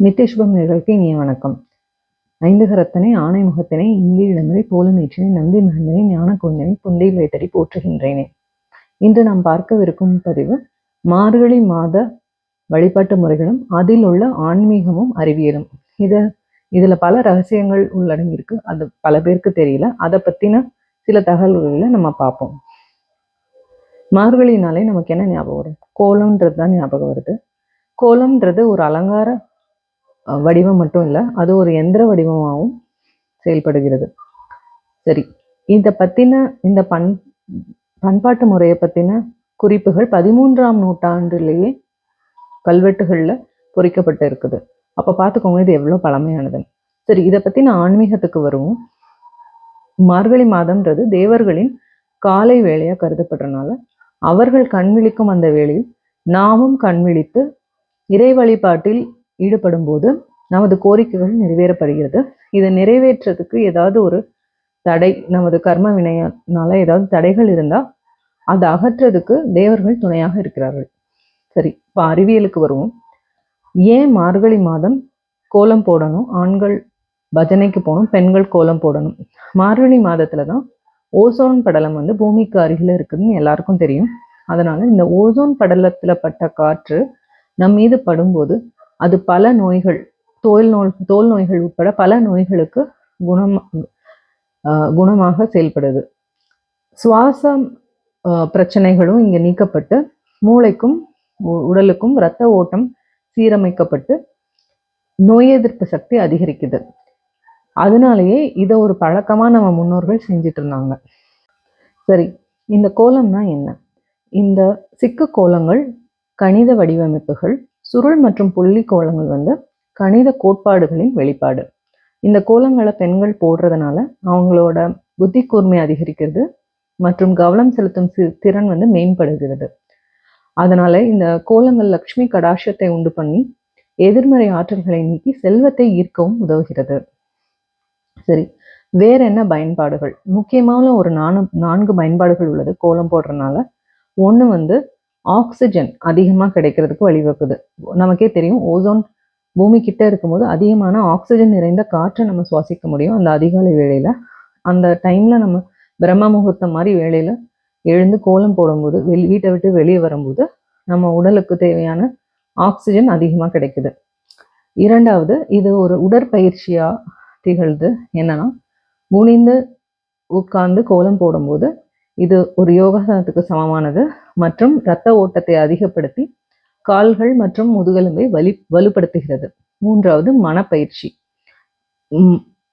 நித்தியசுபம் நிகழ்ச்சி இனிய வணக்கம். ஐந்துகரத்தனை ஆணை முகத்தினை இந்தி இளமறை போலமேற்றினை நந்தி மகந்தனை ஞான குந்தனை புந்தையில் வைத்தடி போற்றுகின்றேனே. இன்று நாம் பார்க்கவிருக்கும் பதிவு மார்கழி மாத வழிபாட்டு முறைகளும் அதில் உள்ள ஆன்மீகமும் அறிவியலும். இதை இதுல பல ரகசியங்கள் உள்ளடங்கியிருக்கு. அது பல பேருக்கு தெரியல. அதை பத்தின சில தகவல்களை நம்ம பார்ப்போம். மார்கழினாலே நமக்கு என்ன ஞாபகம் வரும்? கோலம்ன்றது தான் ஞாபகம் வருது. கோலம்ன்றது ஒரு அலங்கார வடிவம் மட்டும் இல்லை அது ஒரு எந்திர வடிவமாகவும் செயல்படுகிறது. சரி இதை பற்றின இந்த பண் பண்பாட்டு முறையை பற்றின குறிப்புகள் பதிமூன்றாம் நூற்றாண்டிலேயே கல்வெட்டுகளில் பொறிக்கப்பட்டு இருக்குது. அப்போ பார்த்துக்கோங்க இது எவ்வளோ பழமையானது சரி இதை பற்றி நான் ஆன்மீகத்துக்கு வருவோம். மார்கழி மாதம்ன்றது தேவர்களின் காலை வேலையாக கருதப்படுறனால அவர்கள் கண் விழிக்கும் அந்த வேளையில் நாமும் கண் விழித்து இறை வழிபாட்டில் ஈடுபடும் போது நமது கோரிக்கைகள் நிறைவேறப்படுகிறது. இதை நிறைவேற்றுறதுக்கு ஏதாவது ஒரு தடை நமது கர்ம வினையினால ஏதாவது தடைகள் இருந்தால் அதை அகற்றுறதுக்கு தேவர்கள் துணையாக இருக்கிறார்கள். சரி இப்போ அறிவியலுக்கு வருவோம். ஏன் மார்கழி மாதம் கோலம் போடணும்? ஆண்கள் பஜனைக்கு போகணும் பெண்கள் கோலம் போடணும். மார்கழி மாதத்துல தான் ஓசோன் படலம் வந்து பூமிக்கு அருகில் இருக்குதுன்னு எல்லாருக்கும் தெரியும். அதனால இந்த ஓசோன் படலத்தில் பட்ட காற்று நம் மீது படும்போது அது பல நோய்கள் தோல் நோய் தோல் நோய்கள் உட்பட பல நோய்களுக்கு குணம் ஆஹ் குணமாக செயல்படுது. சுவாசம் பிரச்சனைகளும் இங்கே நீக்கப்பட்டு மூளைக்கும் உடலுக்கும் இரத்த ஓட்டம் சீரமைக்கப்பட்டு நோய் எதிர்ப்பு சக்தி அதிகரிக்குது. அதனாலேயே இதை ஒரு பழக்கமாக நம்ம முன்னோர்கள் செஞ்சிட்டு இருந்தாங்க. சரி இந்த கோலம்னா என்ன? இந்த சிக்கு கோலங்கள் கணித வடிவமைப்புகள் சுருள் மற்றும் புள்ளி கோலங்கள் வந்து கணித கோட்பாடுகளின் வெளிப்பாடு. இந்த கோலங்களை பெண்கள் போடுறதுனால அவங்களோட புத்தி கூர்மை அதிகரிக்கிறது மற்றும் கவனம் செலுத்தும் சி- திறன் வந்து மேம்படுகிறது. அதனால இந்த கோலங்கள் லக்ஷ்மி கடாட்சத்தை உண்டு பண்ணி எதிர்மறை ஆற்றல்களை நீக்கி செல்வத்தை ஈர்க்கவும் உதவுகிறது. சரி வேற என்ன பயன்பாடுகள்? முக்கியமான ஒரு நானு நான்கு பயன்பாடுகள் உள்ளது கோலம் போடுறதுனால. ஒன்று வந்து ஆக்சிஜன் அதிகமாக கிடைக்கிறதுக்கு வழிவகுக்குது. நமக்கே தெரியும் ஓசோன் பூமி கிட்ட இருக்கும்போது அதிகமான ஆக்சிஜன் நிறைந்த காற்றை நம்ம சுவாசிக்க முடியும். அந்த அதிகாலை வேளையில் அந்த டைம்ல நம்ம பிரம்ம முகூர்த்தம் மாதிரி வேளையில எழுந்து கோலம் போடும்போது வெளி வீட்டை விட்டு வெளியே வரும்போது நம்ம உடலுக்கு தேவையான ஆக்சிஜன் அதிகமாக கிடைக்குது. இரண்டாவது இது ஒரு உடற்பயிற்சியாக திகழ்து. என்னன்னா குனிந்து உட்கார்ந்து கோலம் போடும்போது இது ஒரு யோகாசனத்துக்கு சமமானது. மற்றும் இரத்த ஓட்டத்தை அதிகப்படுத்தி கால்கள் மற்றும் முதுகெலும்பை வலி வலுப்படுத்துகிறது. மூன்றாவது மனப்பயிற்சி.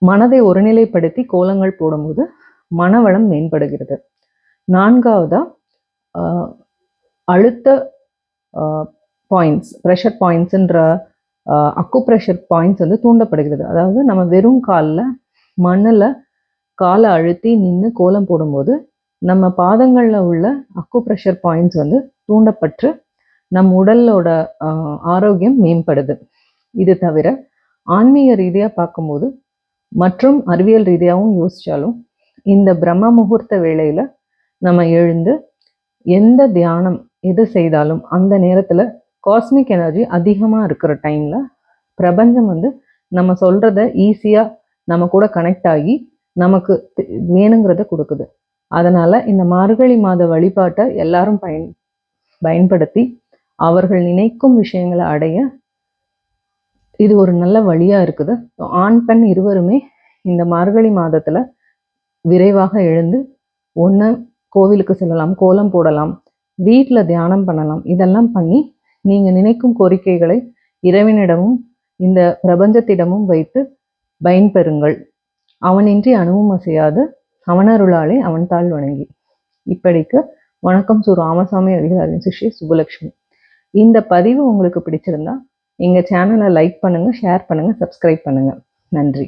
மனதை ஒருநிலைப்படுத்தி கோலங்கள் போடும்போது மனவளம் மேம்படுகிறது. நான்காவதா ஆஹ், அழுத்த பாயிண்ட்ஸ் ப்ரெஷர் பாயிண்ட்ஸ்ன்ற அக்கு ப்ரெஷர் பாயிண்ட்ஸ் வந்து தூண்டப்படுகிறது. அதாவது நம்ம வெறும் காலில் மண்ணில் காலை அழுத்தி நின்று கோலம் போடும்போது நம்ம பாதங்களில் உள்ள அக்கு ப்ரெஷர் பாயிண்ட்ஸ் வந்து தூண்டப்பட்டு நம் உடலோட ஆரோக்கியம் மேம்படுது. இது தவிர ஆன்மீக ரீதியாக பார்க்கும்போது மற்றும் அறிவியல் ரீதியாகவும் யோசித்தாலும் இந்த பிரம்ம முகூர்த்த வேளையில் நம்ம எழுந்து எந்த தியானம் எது செய்தாலும் அந்த நேரத்தில் காஸ்மிக் எனர்ஜி அதிகமாக இருக்கிற டைமில் பிரபஞ்சம் வந்து நம்ம சொல்கிறத ஈஸியாக நம்ம கூட கனெக்ட் ஆகி நமக்கு வேணுங்கிறத கொடுக்குது. அதனால் இந்த மார்கழி மாத வழிபாட்டை எல்லாரும் பயன் பயன்படுத்தி அவர்கள் நினைக்கும் விஷயங்களை அடைய இது ஒரு நல்ல வழியாக இருக்குது. ஆண் பெண் இருவருமே இந்த மார்கழி மாதத்தில் விரைவாக எழுந்து ஒன்று கோவிலுக்கு செல்லலாம் கோலம் போடலாம் வீட்டில் தியானம் பண்ணலாம். இதெல்லாம் பண்ணி நீங்கள் நினைக்கும் கோரிக்கைகளை இறைவனிடமும் இந்த பிரபஞ்சத்திடமும் வைத்து பயன்பெறுங்கள். அவனின்றி அணுவும் அசையாது. அவனருளாலே அவன் தாள் வணங்கி. இப்படிக்கு வணக்கம் சு ராமசாமி அதிகாரின் சிஷ்ய சுபலக்ஷ்மி இந்த பதிவு உங்களுக்கு பிடிச்சிருந்தா எங்கள் சேனலை லைக் பண்ணுங்கள் ஷேர் பண்ணுங்கள் சப்ஸ்கிரைப் பண்ணுங்கள் நன்றி.